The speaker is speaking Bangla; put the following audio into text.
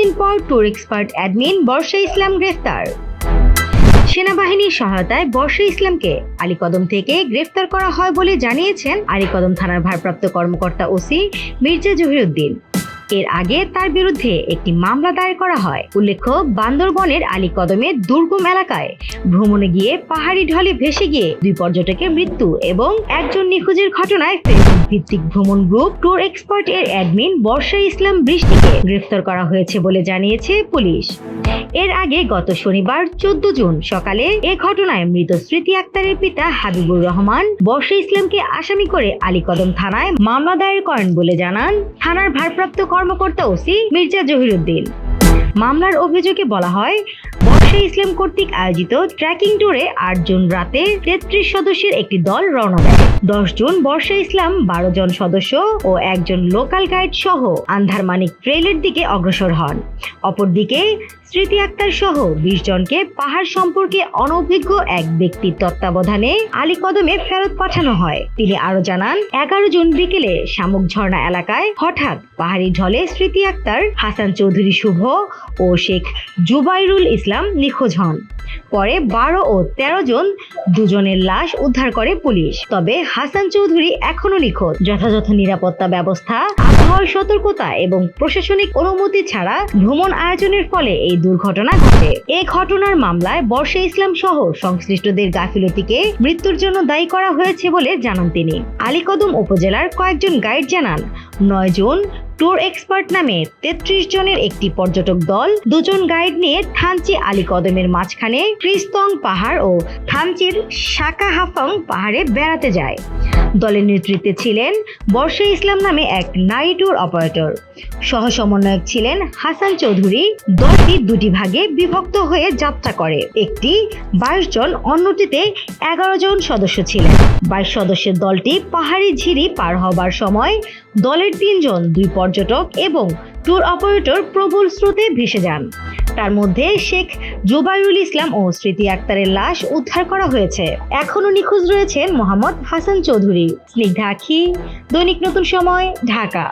দিন পর tour expert admin Barsha Islam গ্রেফতার। সেনাবাহিনীর সহায়তায় বর্ষা ইসলামকে আলীকদম থেকে গ্রেফতার করা হয় বলে জানিয়েছেন আলীকদম থানার ভারপ্রাপ্ত কর্মকর্তা ওসি মির্জা জহিরুদ্দিন। এর আগে তার বিরুদ্ধে একটি মামলা দায়ের করা হয়। উল্লেখ্য, বান্দরবনের আলীকদমের দুর্গম এলাকায় ভ্রমণে গিয়ে পাহাড়ি ঢলে ভেসে গিয়ে দুই পর্যটকের মৃত্যু এবং একজন নিখোঁজের ঘটনায় ফেসবুক ভিত্তিক ভ্রমণ গ্রুপ ট্যুর এক্সপার্ট এর অ্যাডমিন বর্ষা ইসলাম বৃষ্টিকে গ্রেফতার করা হয়েছে বলে জানিয়েছে পুলিশ। এর আগে গত শনিবার চোদ্দ জুন সকালে এ ঘটনায় মৃত স্মৃতি আক্তারের পিতা হাবিবুর রহমান বর্ষা ইসলামকে আসামি করে আলীকদম থানায় মামলা দায়ের করেন বলে জানান। থানার ভারপ্রাপ্ত কর্মকর্তা ওসি মির্জা জহিরুদ্দিন। মামলার অভিযোগে বলা হয়, বর্ষা ইসলাম কর্তৃক আয়োজিত ট্রেকিং ট্যুরে আট জুন রাতে তেত্রিশ সদস্যের একটি দল রওনা দেয়। দশ জুন বর্ষা ইসলাম, বারো জন সদস্য ও একজন লোকাল গাইড সহ আন্ধারমানিক ট্রেলের দিকে অগ্রসর হন। অপরদিকে স্মৃতি আক্তার সহ বিশ জনকে পাহাড় সম্পর্কে অনভিজ্ঞ এক ব্যক্তির তত্ত্বাবধানে আলী কদমে ফেরত পাঠানো হয়। তিনি আরও জানান, এগারো জুন বিকেলে শামুক ঝর্ণা এলাকায় হঠাৎ পাহাড়ি ঢলে স্মৃতি আক্তার হাসান চৌধুরী শুভ ও শেখ জুবাইরুল ইসলাম নিখোঁজ হন। পরে বারো ও তেরো জন দুজনের লাশ উদ্ধার করে পুলিশ। তবে হাসান চৌধুরী এখনও নিখোঁজ। যথাযথ নিরাপত্তা ব্যবস্থা, আবহাওয়ার সতর্কতা এবং প্রশাসনিক অনুমতি ছাড়া ভ্রমণ আয়োজনের ফলে এই দুর্ঘটনা ঘটে। এ ঘটনার মামলায় বর্ষে ইসলাম সহ সংশ্লিষ্টদের গাফিলতিকে মৃত্যুর জন্য দায়ী করা হয়েছে বলে জানান তিনি। আলীকদম উপজেলার কয়েকজন গাইড জানান, নয় জন ট্যুর এক্সপার্ট নামে তেত্রিশ জনের একটি পর্যটক দল, দুজন গাইড নিয়ে থানচি আলীকদমের মাঝখানে ক্রিস্তং পাহাড় ও থানচির শাকা হাফং পাহাড়ে বেড়াতে যায়। দলের নেতৃত্বে ছিলেন বর্ষে ইসলাম নামে এক নারী ট্যুর অপারেটর সহ সমন্বয়ক ছিলেন হাসান চৌধুরী। দলটি দুটি ভাগে বিভক্ত হয়ে যাত্রা করে। একটি বাইশ জন, অন্যটিতে এগারো জন সদস্য ছিলেন। বাইশ সদস্যের দলটি পাহাড়ি ঝিরি পার হবার সময় দলের তিনজন, দুই পর্যটক এবং ট্যুর অপারেটর প্রবল স্রোতে ভেসে যান। তার মধ্যে শেখ জুবাইরুল ইসলাম ও স্মৃতি আক্তারের লাশ উদ্ধার করা হয়েছে। এখনও নিখোঁজ রয়েছেন মোহাম্মদ হাসান চৌধুরী। স্নিগ্ধা আখি, দৈনিক নতুন সময়, ঢাকা।